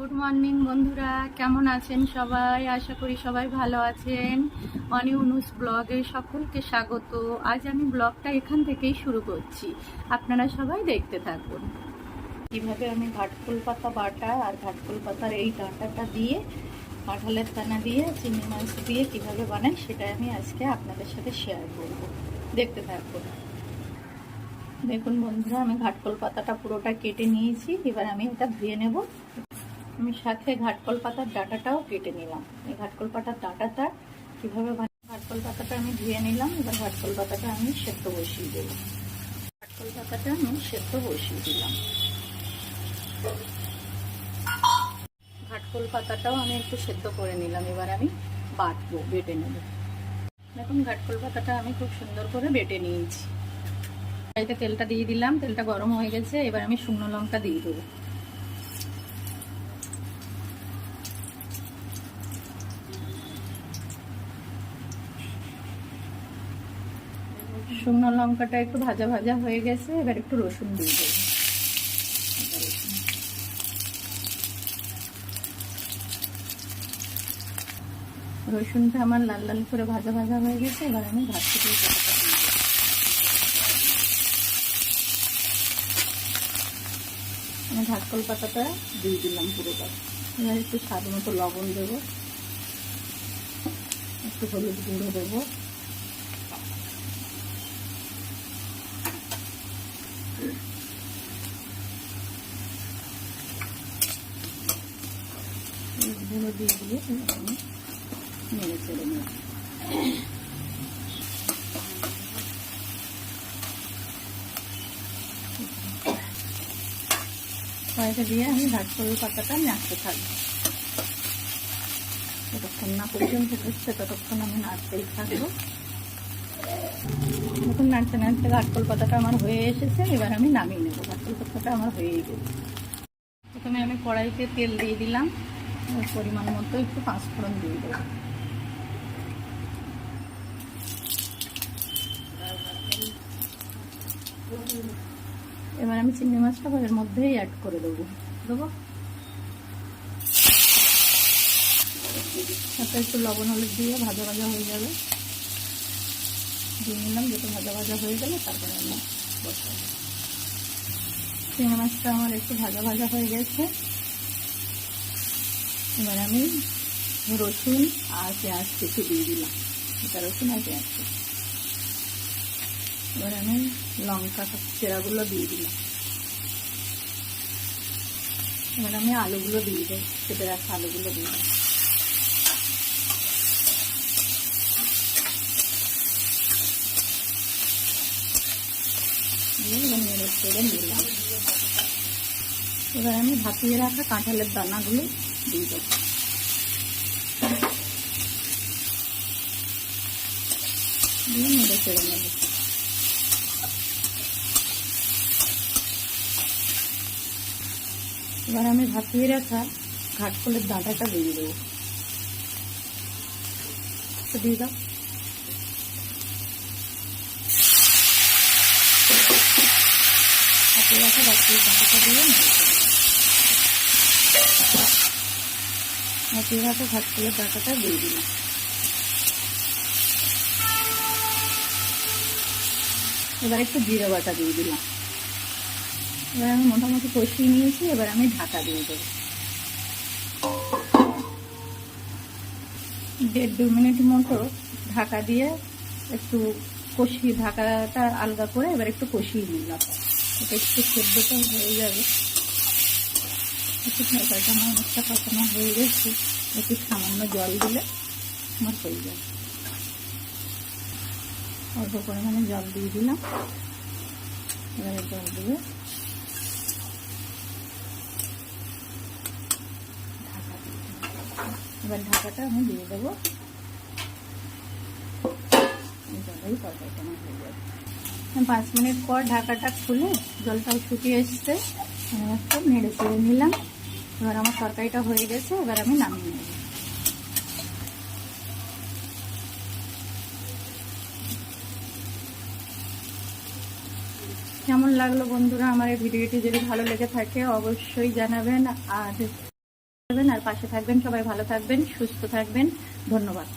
Good morning বন্ধুরা। কেমন আছেন সবাই? আশা করি সবাই ভালো আছেন। অনি অনুস ব্লগে সকলকে স্বাগত। আজ আমি ব্লগটা এখান থেকেই শুরু করছি। আপনারা সবাই দেখতে থাকুন। কীভাবে আমি ঘাটফুল পাতা বাটা আর ঘাটফুল পাতার এই ডাঁটাটা দিয়ে, কাঁঠালের দানা দিয়ে, চিংড়ি মাছ দিয়ে কীভাবে বানাই সেটা আমি আজকে আপনাদের সাথে শেয়ার করব। দেখতে থাকুন। দেখুন বন্ধুরা, আমি ঘাটকল পাতাটা পুরোটা কেটে নিয়েছি। এবার আমি এটা ধুয়ে নেব। আমি সাথে ঘাটকল পাতার ডাটাটাও কেটে নিলাম। এই ঘাটকল পাতার ডাটাটা কীভাবে ঘাটকল পাতাটা আমি ধুয়ে নিলাম, এবার ঘাটকল পাতাটা আমি সেদ্ধ বসিয়ে দেবো। ঘাটকল পাতাটা আমি সেদ্ধ বসিয়ে দিলাম। ঘাটকল পাতাটাও আমি একটু সেদ্ধ করে নিলাম, এবার আমি বাটবো, বেটে নেব। দেখুন ঘাটকল পাতাটা আমি খুব সুন্দর করে বেটে নিয়েছি। তেলটা দিয়ে দিলাম, তেলটা গরম হয়ে গেছে, এবার আমি শুকনো লঙ্কা দিয়ে দেবো। শুকনো লঙ্কাটা একটু ভাজা ভাজা হয়ে গেছে, এবার একটু রসুন দিয়ে দেবো। রসুনটা আমার লাল লাল করে ভাজা ভাজা হয়ে গেছে, এবার আমি ভাত থেকে আমি ঘাটকল পাতাটা দিয়ে দিলাম পুরোটা। এবার একটু স্বাদ মতো লবণ দেবো। একটু হলুদ গুঁড়ো দেবো। গুঁড়ো দিয়ে দিয়ে আমি নেড়ে চেড়ে নেব। কয়েকটা দিয়ে আমি ঘাটকলের পাতাটা নাড়তে থাকব। যতক্ষণ না পর্যন্ত হচ্ছে ততক্ষণ আমি নাড়তেই থাকব। এখন নাড়তে নাড়তে ঘাটকল পাতাটা আমার হয়ে এসেছে, এবার আমি নামিয়ে নেব। ঘাটকল পাতাটা আমার হয়েই গেছে। প্রথমে আমি কড়াইতে তেল দিয়ে দিলাম। পরিমাণ মতো একটু পাঁচফোড়ন দিয়ে দেবো। এবার আমি চিংড়ি মাছটা এর মধ্যেই অ্যাড করে দেবো। দেবো? সাথে একটু লবণ, হলুদ দিয়ে ভাজা ভাজা হয়ে যাবে। দিয়ে নিলাম যেটা ভাজা ভাজা হয়ে গেলে তারপরে আমি বসাবো। চিংড়ি মাছটা আমার একটু ভাজা ভাজা হয়ে গেছে। এবার আমি রসুন আর পেঁয়াজ কিছু দিয়ে দিলাম। এটা রসুন আর পেঁয়াজ। এবার আমি লঙ্কা চেরাগুলো দিয়ে দিলাম। এবার আমি আলুগুলো দিয়ে দেয় কেটে রাখা আলুগুলো দিয়ে নিলাম। এবার আমি ভাপিয়ে রাখা কাঁঠালের দানাগুলো এবার আমি ভাপিয়ে রাখা ঘাটকলের ডাঁটাটা দিয়ে দেবো। দিয়ে দাও। ভাপিয়ে রাখা ঘাটকলের ডাঁটাটা দিয়ে নেড়ে ভাপিয়ে রাখা ঘাটকলের ডাঁটাটা দিয়ে দিলাম এবার একটু জিরে বাটা দিয়ে দিলাম। এবার আমি মোটামুটি কষিয়ে নিয়েছি, এবার আমি ঢাকা দিয়ে দেবো। দেড় দু মিনিট মতো ঢাকা দিয়ে একটু কষিয়ে, ঢাকাটা আলগা করে এবার একটু কষিয়ে নিলাম। এটা একটু সেদ্ধটা হয়ে যাবে। একটু ঢাকাটা আমার অনেকটা কষানো হয়ে গেছে একটু সামান্য জল দিলে আমার হয়ে যাবে অল্প পরিমাণে জল দিয়ে দিলাম এবারে জল দিয়ে এবার ঢাকাটা আমি দিয়ে দেবো জলেই তরকারিটা হয়ে যাবে পাঁচ মিনিট পর ঢাকাটা খুলে জলটাও শুকিয়ে এসছে। একটু নেড়ে চেড়ে নিলাম। এবার আমার তরকারিটা হয়ে গেছে, এবার আমি নামিয়ে নেব। কেমন লাগল বন্ধুরা আমার এই ভিডিওটি? যদি ভালো লেগে থাকে অবশ্যই জানাবেন, আর আর পাশে থাকবেন, সবাই ভালো থাকবেন, সুস্থ থাকবেন। ধন্যবাদ।